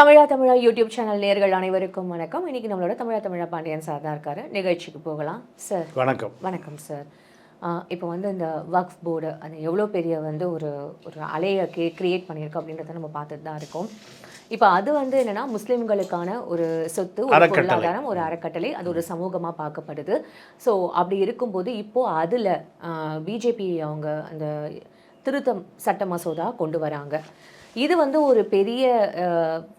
Tamizha Tamizha YouTube channel நேர்கள் அனைவருக்கும் வணக்கம். இன்னைக்கு நம்மளோட தமிழா தமிழா பாண்டியன் சார் தான் இருக்காரு. நிகழ்ச்சிக்கு போகலாம். சார் வணக்கம். வணக்கம் சார் இப்போ வந்து இந்த வக்ஃப் போர்டு அது எவ்வளோ பெரிய வந்து ஒரு ஒரு அலையை கே கிரியேட் பண்ணியிருக்கு அப்படின்றத நம்ம பார்த்துட்டு தான் இருக்கோம். இப்போ அது வந்து என்னன்னா முஸ்லிம்களுக்கான ஒரு சொத்து ஒரு. பொருளாதாரம் ஒரு அறக்கட்டளை அது ஒரு சமூகமாக பார்க்கப்படுது. ஸோ அப்படி இருக்கும்போது இப்போ அதில் பிஜேபி அவங்க அந்த திருத்தம் சட்ட மசோதா கொண்டு வராங்க. இது வந்து ஒரு பெரிய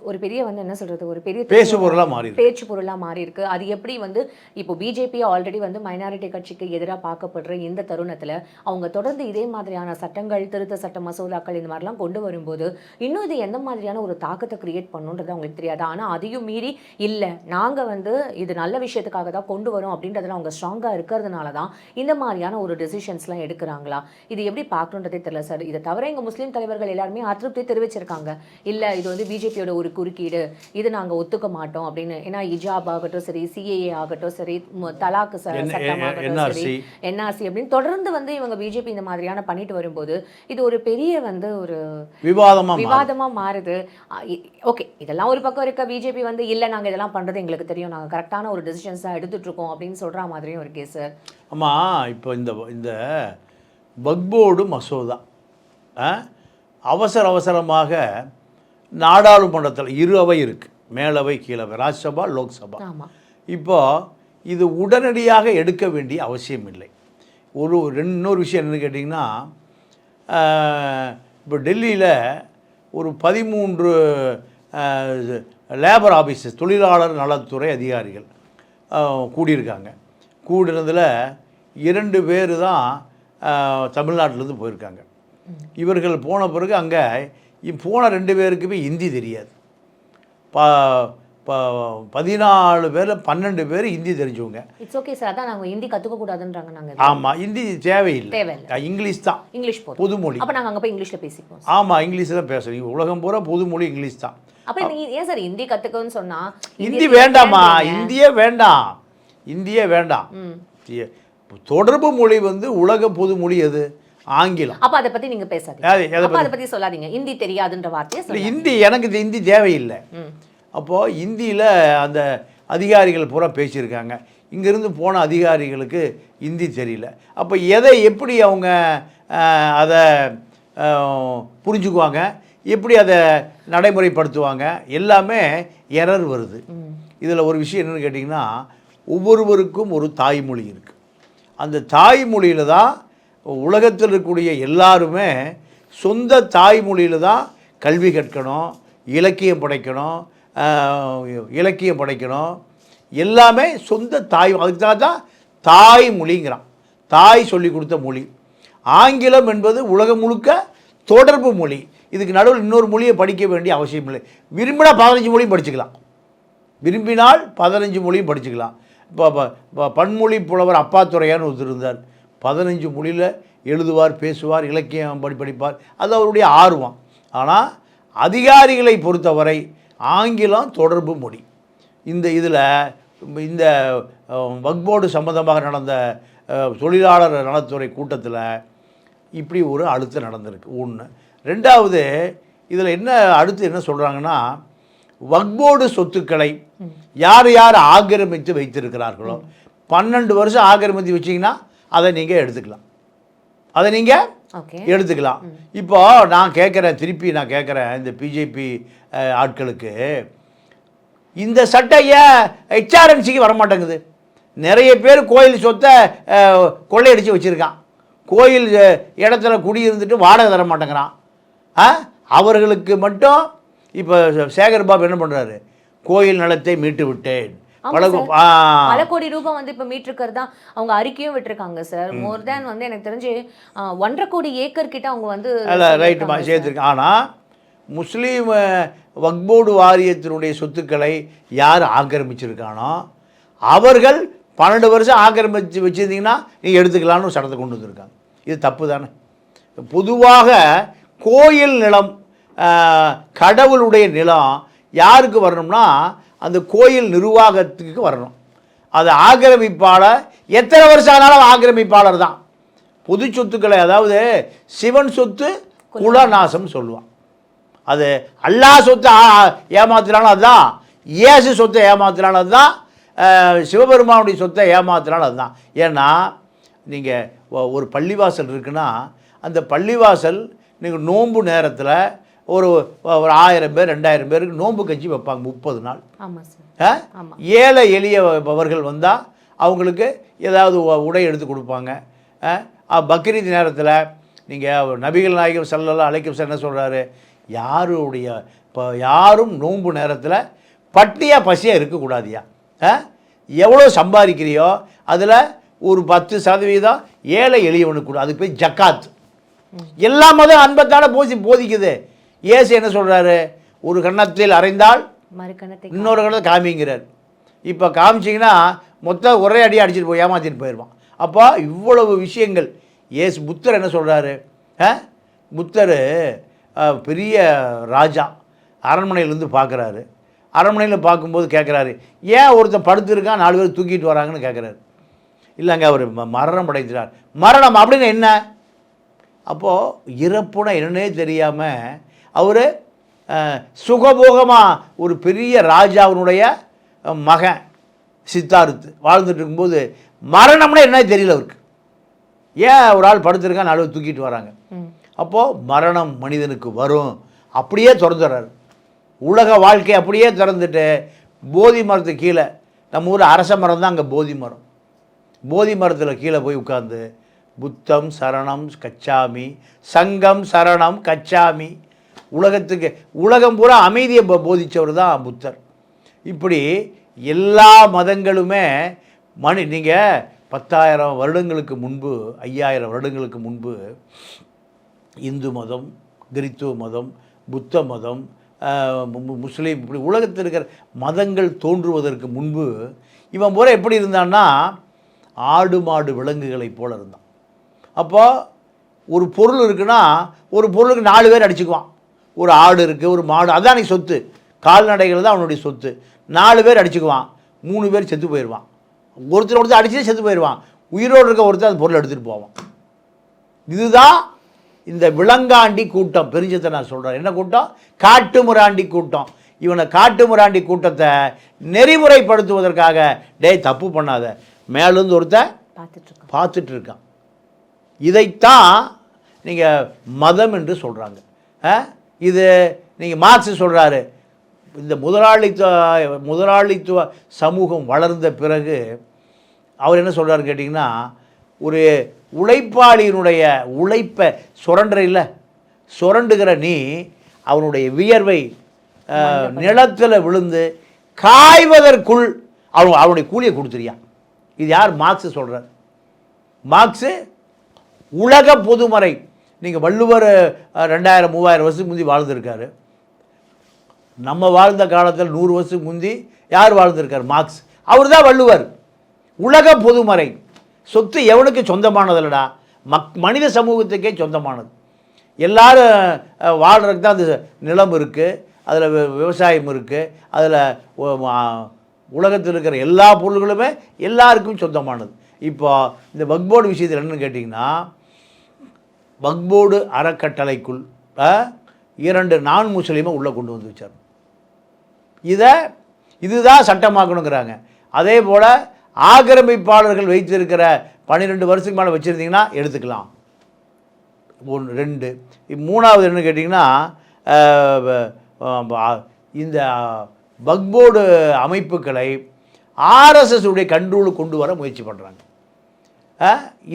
ஒரு பெரிய வந்து என்ன சொல்றது ஒரு பெரிய பேசு பொருளாக மாறி. பேச்சு பொருளாக மாறி இருக்கு அது எப்படி வந்து இப்போ பிஜேபி ஆல்ரெடி வந்து மைனாரிட்டி கட்சிக்கு எதிராக பார்க்கப்படுற இந்த தருணத்தில் அவங்க தொடர்ந்து இதே மாதிரியான சட்டங்கள் திருத்த சட்ட மசோதாக்கள் இந்த மாதிரிலாம் கொண்டு வரும்போது இன்னும் இது எந்த மாதிரியான ஒரு தாக்கத்தை கிரியேட் பண்ணுன்றது அவங்களுக்கு தெரியாது. ஆனால் அதையும் மீறி இல்லை நாங்கள் வந்து இது நல்ல விஷயத்துக்காக தான் கொண்டு வரோம் அப்படின்றதுல அவங்க ஸ்ட்ராங்காக இருக்கிறதுனால தான் இந்த மாதிரியான ஒரு டெசிஷன்ஸ்லாம் எடுக்கிறாங்களா? இது எப்படி பார்க்கணுன்றதே தெரியல சார் இதை தவிர எங்கள் முஸ்லீம் தலைவர்கள் எல்லாருமே அதிருப்தி தெரிவிச்சிருக்காங்க. இல்லை இது வந்து பிஜேபியோட ஒரு குறுக்கீடு. இது நாங்கள் ஒத்துக்க மாட்டோம் அப்படின்னு. ஏன்னா இஜாப் ஆகட்டும் சரி சிஏஏ ஆகட்டும் சரி தலாக்கு சட்டமாகட்டும். சரி என்ஆர்சி அப்படின்னு தொடர்ந்து வந்து இவங்க பிஜேபி இந்த மாதிரியான பண்ணிட்டு வரும்போது இது ஒரு பெரிய வந்து ஒரு விவாதமாக விவாதமா மாறுது. ஓகே இதெல்லாம் ஒரு பக்கம் இருக்க பிஜேபி வந்து இல்ல நாங்க இதெல்லாம் பண்றது எங்களுக்கு தெரியும். நாங்க கரெக்டான ஒரு டெசிஷன்ஸ் தான் எடுத்துட்டு இருக்கோம் அப்படின்னு சொல்ற மாதிரியும் இருக்கே சார் ஆமாம் இப்போ இந்த இந்த பக்போர்டு மசோதா. ஆ, அவசர அவசரமாக நாடாளுமன்றத்தில் இரு அவை இருக்குது மேலவை கீழவை ராஜ்சபா லோக்சபா. ஆமா. இப்போ இது உடனடியாக எடுக்க வேண்டிய அவசியம் இல்லை. ஒரு ரெண்டு இன்னொரு விஷயம் என்னன்னு கேட்டிங்கன்னா இப்போ டெல்லியில் ஒரு பதிமூன்று லேபர் ஆஃபீஸஸ் தொழிலாளர் நலத்துறை அதிகாரிகள் கூடியிருக்காங்க. கூடினதில் இரண்டு பேர் தான் தமிழ்நாட்டிலேருந்து போயிருக்காங்க. இவர்கள் போன பிறகு அங்கே போன ரெண்டு பேருக்குமே ஹிந்தி தெரியாது. ப பதினாலு பேர் பன்னெண்டு பேர் ஹிந்தி தெரிஞ்சவங்க. இட்ஸ் ஓகே சார் அதான் நாங்க ஹிந்தி கத்துக்க கூடாதுன்றாங்க நாங்க. ஆமாம் ஹிந்தி தேவையில்லை. தேவையில்லை. இங்கிலீஷ் தான். இங்கிலீஷ் போதும். பொதுமொழி. அப்ப நாங்க அங்க போய் இங்கிலீஷ்ல பேசிப்போம் ஆமாம் இங்கிலீஷ் தான் பேசுகிறீங்க உலகம் பூரா பொதுமொழி இங்கிலீஷ் தான். அப்ப ஏன் சார் ஹிந்தி கத்துக்கணும்னு சொன்னா? ஹிந்தி வேண்டாமா? இந்தியே வேண்டாம். இந்தியே வேண்டாம். தொடர்பு மொழி வந்து உலக பொதுமொழி எது? ஆங்கிலம். அப்ப அதை பத்தி நீங்க பேசாதீங்க. அப்ப அதை பத்தி சொல்லாதீங்க. ஹிந்தி தெரியாதுன்ற வார்த்தையை ஹிந்தி எனக்கு இது ஹிந்தி தேவையில்லை. அப்போது ஹிந்தியில் அந்த அதிகாரிகள் பூரா பேசியிருக்காங்க. இங்கேருந்து போன அதிகாரிகளுக்கு ஹிந்தி தெரியல. அப்போ எதை எப்படி அவங்க அதை புரிஞ்சுக்குவாங்க? எப்படி அதை நடைமுறைப்படுத்துவாங்க? எல்லாமே எரர் வருது. இதில் ஒரு விஷயம் என்னென்னு கேட்டிங்கன்னா ஒவ்வொருவருக்கும் ஒரு தாய்மொழி இருக்குது அந்த தாய்மொழியில் தான் உலகத்தில் இருக்கக்கூடிய எல்லாருமே சொந்த தாய்மொழியில் தான் கல்வி கற்கணும் இலக்கியம் படைக்கணும் இலக்கியம் படைக்கணும். எல்லாமே சொந்த தாய் அதுக்காக தான் தாய்மொழிங்கிறான். தாய் சொல்லி கொடுத்த மொழி. ஆங்கிலம் என்பது உலகம் முழுக்க தொடர்பு மொழி. இதுக்கு நடுவில் இன்னொரு மொழியை படிக்க வேண்டிய அவசியம் இல்லை. விரும்பினா பதினஞ்சு மொழியும் படிச்சுக்கலாம். விரும்பினால் பதினஞ்சு மொழியும் படிச்சுக்கலாம். இப்போ பன்மொழி புலவர் அப்பாத்துறையான்னு ஒருத்தர் இருந்தார். பதினஞ்சு மொழியில் எழுதுவார் பேசுவார் இலக்கியம் படி படிப்பார். அது அவருடைய ஆர்வம். ஆனால் அதிகாரிகளை பொறுத்தவரை ஆங்கிலம் தொடர்பு மொழி. இந்த இதில் இந்த வக்போர்டு சம்பந்தமாக நடந்த தொழிலாளர் நலத்துறை கூட்டத்தில் இப்படி ஒரு அழுத்தம் நடந்திருக்கு. ஒன்று ரெண்டாவது இதில் என்ன அடுத்து என்ன சொல்கிறாங்கன்னா வக்போர்டு சொத்துக்களை யார் யார் ஆக்கிரமித்து வைத்திருக்கிறார்களோ. பன்னெண்டு வருஷம் ஆக்கிரமித்து வச்சிங்கன்னா அதை நீங்கள் எடுத்துக்கலாம். அதை நீங்கள் எடுத்துக்கலாம். இப்போ நான் கேட்குறேன் திருப்பி நான் கேட்குறேன் இந்த பிஜேபி ஆட்களுக்கு. இந்த சட்டம் ஏன் ஹெச்ஆர்என்சிக்கு வரமாட்டேங்குது? நிறைய பேர் கோயில் சொத்தை அஹ், கொள்ளையடிச்சு வச்சுருக்கான். கோயில் இடத்துல குடியிருந்துட்டு வாடகை தர மாட்டேங்கிறான். ஆ அவர்களுக்கு மட்டும் இப்போ சேகர் பாபு என்ன பண்ணுறாரு கோயில் நிலத்தை மீட்டு விட்டேன். ஆமா பழகு சார். ஆ. பல கோடி ரூபாய் வந்து இப்ப மீட்டிருக்கிறது தான் அவங்க அறிக்கையும் விட்டிருக்காங்க சார். மோர் தேன் வந்து எனக்கு தெரிஞ்சு ஒன்றரை கோடி ஏக்கர் கிட்ட அவங்க வந்து அல்ல ரைட்டு சொல்லியிருக்காங்க சார். சேர்த்துருக்கேன். ஆனால் முஸ்லீம் வக்போர்டு வாரியத்தினுடைய சொத்துக்களை யார் ஆக்கிரமிச்சிருக்கானோ அவர்கள் பன்னெண்டு வருஷம் ஆக்கிரமிச்சு வச்சுருந்தீங்கன்னா நீங்கள் எடுத்துக்கலாம்னு ஒரு சட்டத்தை கொண்டு வந்திருக்காங்க. இது தப்பு தானே? பொதுவாக கோயில் நிலம் கடவுளுடைய நிலம் யாருக்கு வரணும்னா அந்த கோயில் நிர்வாகத்துக்கு வரணும். அது ஆக்கிரமிப்பாளர் எத்தனை வருஷம் ஆனாலும் ஆக்கிரமிப்பாளர் தான். பொது சொத்துக்களை அதாவது சிவன் சொத்து குலநாசம் சொல்லுவான். அது அல்லா சொத்தை ஏமாத்தினாலும் அதுதான். இயேசு சொத்தை ஏமாத்தினாலும் அதுதான். சிவபெருமானுடைய சொத்தை ஏமாத்தினாலும் அதுதான். ஏன்னா நீங்கள் ஒரு பள்ளிவாசல் இருக்குன்னா அந்த பள்ளிவாசல் நீங்கள் நோன்பு நேரத்தில் ஒரு ஒரு ஆயிரம் பேர் ரெண்டாயிரம் பேருக்கு நோன்பு கஞ்சி வைப்பாங்க முப்பது நாள். ஏழை எளியவர்கள் வந்தால் அவங்களுக்கு ஏதாவது உடை எடுத்து கொடுப்பாங்க. பக்ரீத் நேரத்தில் நீங்கள் நபிகள் நாயகம் செல்லலாம் அழைக்கும் சார் என்ன சொல்கிறாரு யாருடைய இப்போ யாரும் நோன்பு நேரத்தில் பட்டியாக பசியாக இருக்கக்கூடாதியா? ஆ? எவ்வளோ சம்பாதிக்கிறியோ அதில் ஒரு பத்து சதவீதம் ஏழை எளியவனுக்கு அதுக்கு போய் ஜக்காத். எல்லா மதம் அன்பத்தால போதி போதிக்குது. இயேசு என்ன சொல்கிறாரு ஒரு கன்னத்தில் அறைந்தால் மறுக்கணத்தை இன்னொரு கடத்தை காமிங்கிறார். இப்போ காமிச்சிங்கன்னா மொத்தம் ஒரே அடி அடிச்சிட்டு போய் ஏமாத்திட்டு போயிடுவான் அப்போ இவ்வளவு விஷயங்கள். ஏசு புத்தர் என்ன சொல்கிறாரு புத்தர் பெரிய ராஜா. அரண்மனையிலேருந்து பார்க்குறாரு அரண்மனையில் பார்க்கும்போது கேட்குறாரு ஏன் ஒருத்தன் படுத்திருக்கான் நாலு பேர் தூக்கிட்டு வராங்கன்னு கேட்குறாரு இல்லைங்க அவர் மரணம் அடைஞ்சிட்டார். மரணம் அப்படின்னு என்ன? அப்போது இறப்புனா என்னன்னே தெரியாமல் அவர் சுகபோகமாக ஒரு பெரிய ராஜாவினுடைய மகன் சித்தார்த்து வாழ்ந்துட்டு இருக்கும்போது மரணம்னா என்ன தெரியல அவருக்கு. ஏன் ஒரு ஆள் படுத்திருக்கான் நாலு பேர் தூக்கிட்டு வராங்க. அப்போது மரணம் மனிதனுக்கு வரும். அப்படியே திறந்துடுறாரு உலக வாழ்க்கை அப்படியே திறந்துட்டு போதி மரத்துக்கு கீழே நம்ம ஊர் அரச மரம் தான் அங்கே போதி மரம். போதி மரத்தில் கீழே போய் உட்காந்து புத்தம் சரணம் கச்சாமி சங்கம் சரணம் கச்சாமி உலகத்துக்கு உலகம் பூரா அமைதியை போதித்தவர் தான் புத்தர். இப்படி எல்லா மதங்களுமே மணி நீங்கள் பத்தாயிரம் வருடங்களுக்கு முன்பு ஐயாயிரம் வருடங்களுக்கு முன்பு இந்து மதம் கிறித்துவ மதம் புத்த மதம் முஸ்லீம் இப்படி உலகத்தில் இருக்கிற மதங்கள் தோன்றுவதற்கு முன்பு இவன் பூரா எப்படி இருந்தான்னா ஆடு மாடு விலங்குகளைப் போல இருந்தான். அப்போ ஒரு பொருள் இருக்குன்னா ஒரு பொருளுக்கு நாலு பேர் அடிச்சுக்குவான். ஒரு ஆடு இருக்குது ஒரு மாடு அதான் நீ சொத்து. கால்நடைகள் தான் அவனுடைய சொத்து. நாலு பேர் அடிச்சுக்குவான். மூணு பேர் செத்து போயிடுவான் ஒருத்தர் ஒருத்தர் அடிச்சுட்டு செத்து போயிடுவான் உயிரோடு இருக்க ஒருத்தர் அந்த பொருள் எடுத்துகிட்டு போவான். இதுதான் இந்த விலங்காண்டி கூட்டம். பெருஞ்சத்தை நான் சொல்கிறேன் என்ன கூட்டம்? காட்டுமிராண்டி கூட்டம். இவனை காட்டுமிராண்டி கூட்டத்தை நெறிமுறைப்படுத்துவதற்காக டேய் தப்பு பண்ணாத. மேலேருந்து ஒருத்தன் பார்த்துட்டு இருக்கான் இதைத்தான் நீங்கள் மதம் என்று சொல்கிறாங்க இது நீங்கள் மார்க்ஸ் சொல்கிறாரு இந்த முதலாளித்துவ முதலாளித்துவ சமூகம் வளர்ந்த பிறகு அவர் என்ன சொல்கிறாரு கேட்டிங்கன்னா ஒரு உழைப்பாளியினுடைய உழைப்பை சுரண்டுற இல்லை. சுரண்டுகிற நீ அவனுடைய வியர்வை நிலத்துல விழுந்து காய்வதற்குள் அவன் அவனுடைய கூலியை கொடுத்துறியா இது யார் மார்க்ஸ் சொல்கிறார் மார்க்ஸு உலக பொதுமறை நீங்கள் வள்ளுவர் ரெண்டாயிரம் மூவாயிரம் வருஷத்துக்கு முந்தி வாழ்ந்திருக்காரு. நம்ம வாழ்ந்த காலத்தில் நூறு வருஷத்துக்கு முந்தி யார் வாழ்ந்திருக்கார்? மார்க்ஸ். அவர் தான் வள்ளுவர். உலக பொதுமறை. சொத்து எவனுக்கு சொந்தமானதில்லடா? மக் மனித சமூகத்துக்கே சொந்தமானது. எல்லாரும் வாழ்கிறதுக்கு வாழ்றதுக்கு தான் அந்த நிலம் இருக்குது அதில் விவசாயம் இருக்குது அதில் உலகத்தில் இருக்கிற எல்லா பொருள்களுமே எல்லாருக்கும் சொந்தமானது. இப்போ இந்த வக்போர்டு விஷயத்தில் என்னென்னு கேட்டிங்கன்னா வக்போர்டு அறக்கட்டளைக்குள் இரண்டு நான் முஸ்லீமை உள்ளே கொண்டு வந்து வச்சார். இதை இதுதான் சட்டமாக்கணுங்கிறாங்க. அதே போல் ஆக்கிரமிப்பாளர்கள் வைத்திருக்கிற பன்னிரெண்டு வருஷத்துக்கு மேலே வச்சுருந்தீங்கன்னா எடுத்துக்கலாம். ஒன்று ரெண்டு. மூணாவது என்ன கேட்டிங்கன்னா இந்த பக்போர்டு அமைப்புகளை ஆர்எஸ்எஸ் உடைய கண்ட்ரோலுக்கு கொண்டு வர முயற்சி பண்ணுறாங்க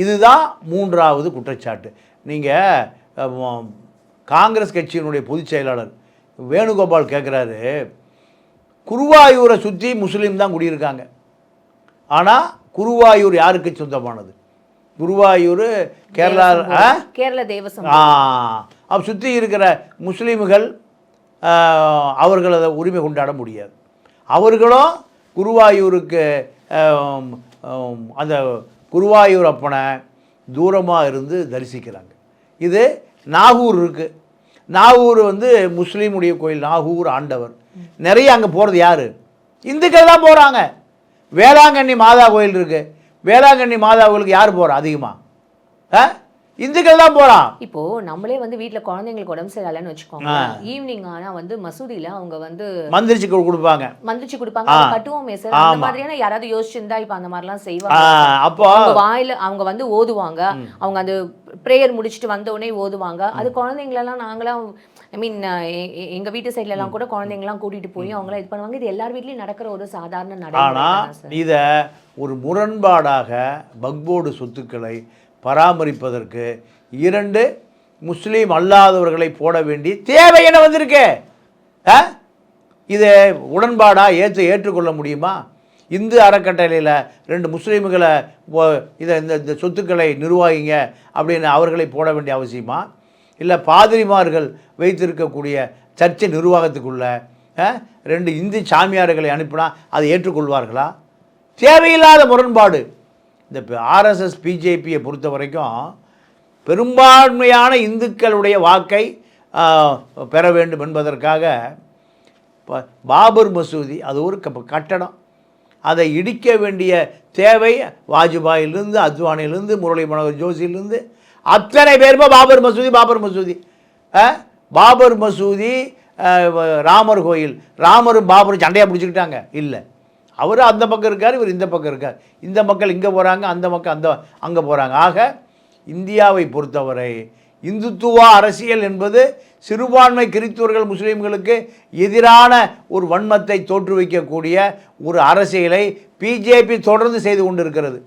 இதுதான் மூன்றாவது குற்றச்சாட்டு. நீங்கள் காங்கிரஸ் கட்சியினுடைய பொதுச் செயலாளர் வேணுகோபால் கேட்குறாரு குருவாயூரை சுற்றி முஸ்லீம் தான் குடியிருக்காங்க. ஆனால் குருவாயூர் யாருக்கு சொந்தமானது? குருவாயூர் கேரளா கேரள தேவசம் ஆ அப்போ சுற்றி இருக்கிற முஸ்லீம்கள் ஆ, அவர்கள் அதை உரிமை கொண்டாட முடியாது. அவர்களும் குருவாயூருக்கு அந்த குருவாயூர் அப்பனை தூரமாக இருந்து தரிசிக்கிறாங்க. இது நாகூர் இருக்குது நாகூர் வந்து முஸ்லீமுடைய கோயில் நாகூர் ஆண்டவர். நிறைய அங்கே போகிறது யார்? இந்துக்கள் தான் போகிறாங்க வேளாங்கண்ணி மாதா கோயில் இருக்குது வேளாங்கண்ணி மாதா கோயிலுக்கு யார் போகிறா அதிகமாக ஆ? இந்துக்கள் தான் போகிறான் இப்போ நம்மளே வந்து வீட்ல குழந்தைங்களுக்கு உடம்பு சரியில்லைன்னு வச்சுக்கோங்க. ஈவினிங் ஆனா வந்து மசூதியில அவங்க வந்து மந்திரிச்சு கொடு- கொடுப்பாங்க. மந்திரிச்சு கொடுப்பாங்க. கட்டுவோமே சார். அந்த மாதிரியான யாராவது யோசிச்சிருந்தா இப்ப அந்த மாதிரிலாம் செய்வாங்க. அப்போ அவங்க வாயில அவங்க வந்து ஓதுவாங்க. அவங்க அந்த பிரேயர் முடிச்சுட்டு வந்த உடனே ஓதுவாங்க. அது குழந்தைங்களெல்லாம் நாங்களாம் ஐ மீன் எங்க வீட்டு சைட்ல எல்லாம் கூட குழந்தைங்கலாம் கூட்டிட்டு போய் அவங்களாம் இது பண்ணுவாங்க. இது எல்லார் வீட்லயும் நடக்கிற ஒரு சாதாரண சார்? இதை ஒரு முரண்பாடாக பக்போர்டு சொத்துக்களை பராமரிப்பதற்கு இரண்டு முஸ்லீம் அல்லாதவர்களை போட வேண்டிய தேவை என்ன வந்திருக்கு? ஆ? இதை உடன்பாடாக ஏற்று ஏற்றுக்கொள்ள முடியுமா? இந்து அறக்கட்டளையில் ரெண்டு முஸ்லீம்களை இதை இந்த இந்த சொத்துக்களை நிர்வாகிங்க அப்படின்னு அவர்களை போட வேண்டிய அவசியமா? இல்லை பாதிரிமார்கள் வைத்திருக்கக்கூடிய சர்ச்சை நிர்வாகத்துக்குள்ள ரெண்டு இந்து சாமியார்களை அனுப்பினா அதை ஏற்றுக்கொள்வார்களா? தேவையில்லாத முரண்பாடு. இந்த ஆர்எஸ்எஸ் பிஜேபியை பொறுத்த வரைக்கும் பெரும்பான்மையான இந்துக்களுடைய வாக்கை பெற வேண்டும் என்பதற்காக ப- பாபர் மசூதி அது ஒரு க- கட்டடம். அதை இடிக்க வேண்டிய தேவை வாஜ்பாயிலிருந்து அத்வானிலிருந்து முரளி மனோகர் ஜோஷியிலிருந்து. அத்தனை பேருமே பாபர் மசூதி பாபர் மசூதி. ஆ? பாபர் மசூதி ராமர் கோயில். ராமரும் பாபரும் சண்டையாக பிடிச்சிக்கிட்டாங்க. இல்லை. அவர் அந்த பக்கம் இருக்கார் இவர் இந்த பக்கம் இருக்கார். இந்த மக்கள் இங்கே போகிறாங்க அந்த மக்கள் அந்த அங்கே போகிறாங்க ஆக இந்தியாவை பொறுத்தவரை இந்துத்துவ அரசியல் என்பது சிறுபான்மை கிறிஸ்துவர்கள் முஸ்லீம்களுக்கு எதிரான ஒரு வன்மத்தை தோற்றுவிக்கக்கூடிய ஒரு அரசியலை பிஜேபி தொடர்ந்து செய்து கொண்டிருக்கிறது.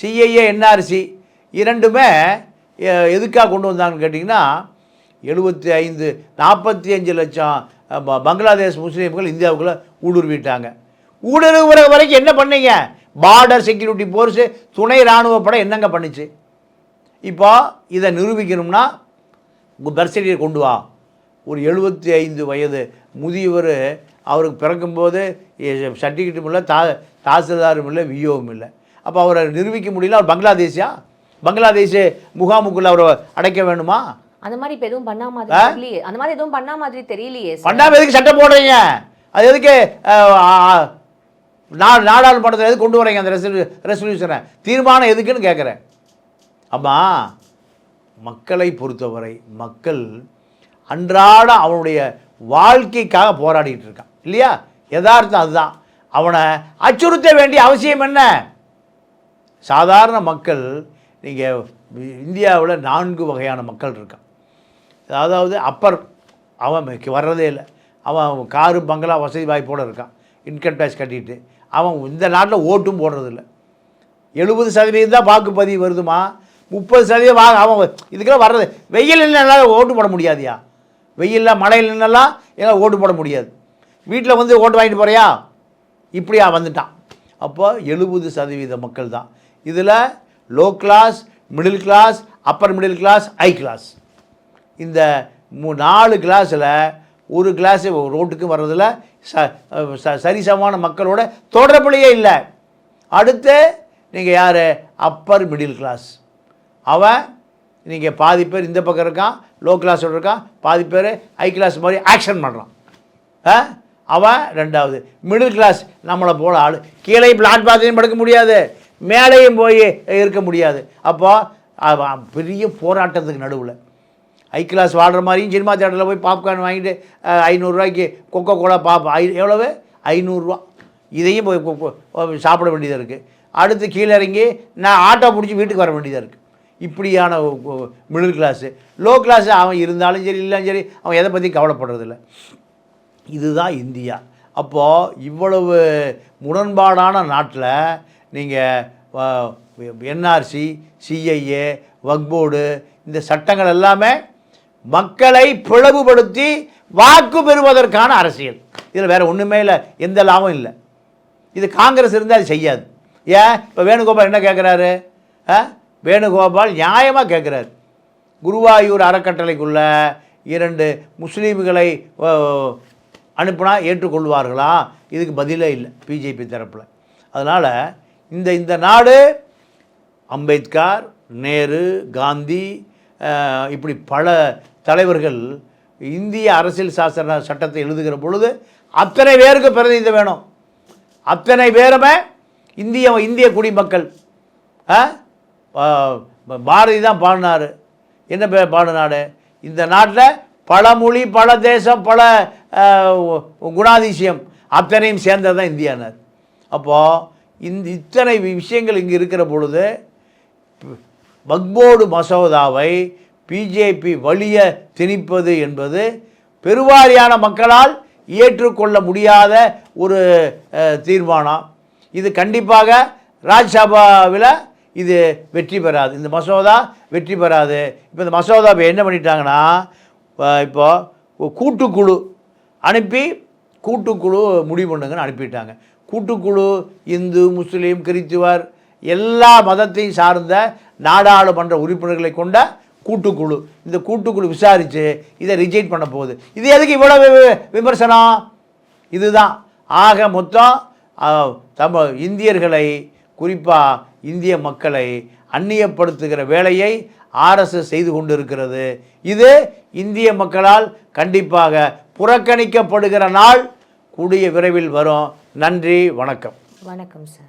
சிஐஏ என்ஆர்சி இரண்டுமே எதுக்காக கொண்டு வந்தாங்கன்னு கேட்டிங்கன்னா எழுபத்தி ஐந்து நாற்பத்தி அஞ்சு லட்சம் ப- பங்களாதேஷ் முஸ்லீம்கள் இந்தியாவுக்குள்ளே ஊடுருவிட்டாங்க. ஊடுருவுற வரைக்கும் என்ன பண்ணீங்க? பார்டர் செக்யூரிட்டி ஃபோர்ஸு துணை இராணுவ படை என்னங்க பண்ணுச்சு? இப்போ இதை நிரூபிக்கணும்னா சர்டிஃபிகேட் கொண்டு வா. ஒரு எழுபத்தி ஐந்து வயது முதியவர் அவருக்கு பிறக்கும்போது சர்டிஃபிகேட்டும் இல்லை தா தாசில்தாரும் இல்லை விஓவும் இல்லை. அப்போ அவரை நிரூபிக்க முடியல அவர் பங்களாதேஷா பங்களாதேஷ் முகாமுக்குள்ள அவரை அடைக்க வேணுமா? அந்த மாதிரி இப்ப எதுவும் பண்ணா மாதிரி அந்த மாதிரி எதுவும் பண்ணா மாதிரி தெரியலையே பண்ணாம எதுக்கு சட்டம் போடுறீங்க? அது எதுக்கு அஹ், நா நாடாளுமன்றத்தில் எது கொண்டு வரீங்க அந்த ரெசல்யூ ரெசல்யூஷனை தீர்மானம் எதுக்குன்னு கேட்குறேன் அம்மா மக்களை பொறுத்தவரை மக்கள் அன்றாட அவனுடைய வாழ்க்கைக்காக போராடிட்டு இருக்கான். இல்லையா? யதார்த்தம் அதுதான். அவனை அச்சுறுத்த வேண்டிய அவசியம் என்ன? சாதாரண மக்கள் நீங்கள் இந்தியாவில் நான்கு வகையான மக்கள் இருக்கான். அதாவது அப்பர் அவன் வர்றதே இல்லை. அவன் காரு பங்களா வசதி வாய்ப்போடு இருக்கான். இன்கம் டேக்ஸ் கட்டிட்டு அவன் இந்த நாட்டில் ஓட்டும் போடுறதில்ல. எழுபது சதவீதம் தான் வாக்குப்பதிவு வருதுமா? முப்பது சதவீதம் வா அவன் இதுக்கெல்லாம் வர்றது வெயில் நின்னாலும் ஓட்டு போட முடியாதுயா? வெயிலில் மழையில் நின்னெல்லாம் எல்லாம் ஓட்டு போட முடியாது. வீட்டில் வந்து ஓட்டு வாங்கிட்டு போகிறியா இப்படியா வந்துட்டான். அப்போ எழுபது சதவீத மக்கள் தான். இதில் low class middle class upper middle class high class இந்த மூ நாலு கிளாஸில் ஒரு கிளாஸ் ரோட்டுக்கு வர்றதில் ச ச- சரிசமமான மக்களோட தொடர்புலையே இல்லை. அடுத்து நீங்கள் யார்? அப்பர் மிடில் கிளாஸ் அவன் நீங்கள் பாதி பேர் இந்த பக்கம் இருக்கான் லோ கிளாஸோட இருக்கான் பாதி பேர் ஹை கிளாஸ் மாதிரி ஆக்ஷன் பண்ணுறான் ஆ? அவன் ரெண்டாவது. மிடில் கிளாஸ் நம்மளை போல் ஆள். கீழே பிளாட் பாத்தையும் படுக்க முடியாது. மேலேயும் போய் இருக்க முடியாது. அப்போ பெரிய போராட்டத்துக்கு நடுவில். ஹை கிளாஸ் வாழ்கிற மாதிரியும் சினிமா தேட்டரில் போய் பாப்கார்ன் வாங்கிட்டு ஐநூறுரூவாய்க்கு கொக்கோ கோலா பாப் ஐ எவ்வளவு? ஐநூறுரூவா. இதையும் போய் கொ- சாப்பிட வேண்டியதாக இருக்குது அடுத்து கீழே இறங்கி நான் ஆட்டோ பிடிச்சி வீட்டுக்கு வர வேண்டியதாக இருக்குது இப்படியான மிடில் கிளாஸு லோ கிளாஸ் அவன் இருந்தாலும் சரி இல்லைன்னு சரி அவன் எதை பற்றி கவலைப்படுறதில்ல. இதுதான் இந்தியா. அப்போது இவ்வளவு முரண்பாடான நாட்டில் நீங்கள் என்ஆர்சி சிஐஏ வக்போர்டு இந்த சட்டங்கள் எல்லாமே மக்களை பிளவுபடுத்தி வாக்கு பெறுவதற்கான அரசியல். இதில் வேறு ஒன்றுமே இல்லை. எந்த லாபம் இல்லை. இது காங்கிரஸ் இருந்தால் அது செய்யாது. ஏன்? இப்போ வேணுகோபால் என்ன கேட்குறாரு வேணுகோபால் நியாயமாக கேட்குறாரு குருவாயூர் அறக்கட்டளைக்குள்ள இரண்டு முஸ்லீம்களை அனுப்பினா அனுப்புனா ஏற்றுக்கொள்வார்களா? இதுக்கு பதிலே இல்லை. பிஜேபி தரப்பில். அதனால் இந்த இந்த நாடு அம்பேத்கர் நேரு காந்தி இப்படி பல தலைவர்கள் இந்திய அரசியல் சாசன சட்டத்தை எழுதுகிற பொழுது அத்தனை பேருக்கு பிரதிநிதி வேணும். அத்தனை பேருமே இந்திய இந்திய குடிமக்கள். ஆ? பாரதி தான் பாடினார். என்ன பே பாடினாரு? இந்த நாட்டில் பல மொழி பல தேசம் பல குணாதிசயம் அத்தனையும் சேர்ந்தது தான் இந்தியானார். அப்போது இந்த இத்தனை விஷயங்கள் இங்கே இருக்கிற பொழுது வக்போர்டு மசோதாவை பிஜேபி வழிய திணிப்பது என்பது பெருவாரியான மக்களால் ஏற்றுக்கொள்ள முடியாத ஒரு தீர்மானம். இது கண்டிப்பாக ராஜ்யசபாவில் இது வெற்றி பெறாது. இந்த மசோதா வெற்றி பெறாது. இப்போ இந்த மசோதா இப்போ என்ன பண்ணிட்டாங்கன்னா இப்போது இப்போ கூட்டுக்குழு அனுப்பி கூட்டுக்குழு முடிவு பண்ணுங்கன்னு அனுப்பிட்டாங்க. கூட்டுக்குழு இந்து முஸ்லீம் கிறித்துவர் எல்லா மதத்தையும் சார்ந்த நாடாளுமன்ற உறுப்பினர்களை கொண்ட கூட்டுக்குழு. இந்த கூட்டுக்குழு விசாரித்து இதை ரிஜெக்ட் பண்ண போகுது. இது எதுக்கு இவ்வளோ வி- விமர்சனம்? இதுதான். ஆக மொத்தம் தம தமிழ் இந்தியர்களை குறிப்பாக இந்திய மக்களை அந்நியப்படுத்துகிற வேலையை ஆர்எஸ்எஸ் செய்து கொண்டிருக்கிறது. இது இந்திய மக்களால் கண்டிப்பாக புறக்கணிக்கப்படுகிற நாள். கூடிய விரைவில் வரும். நன்றி வணக்கம். வணக்கம் சார்.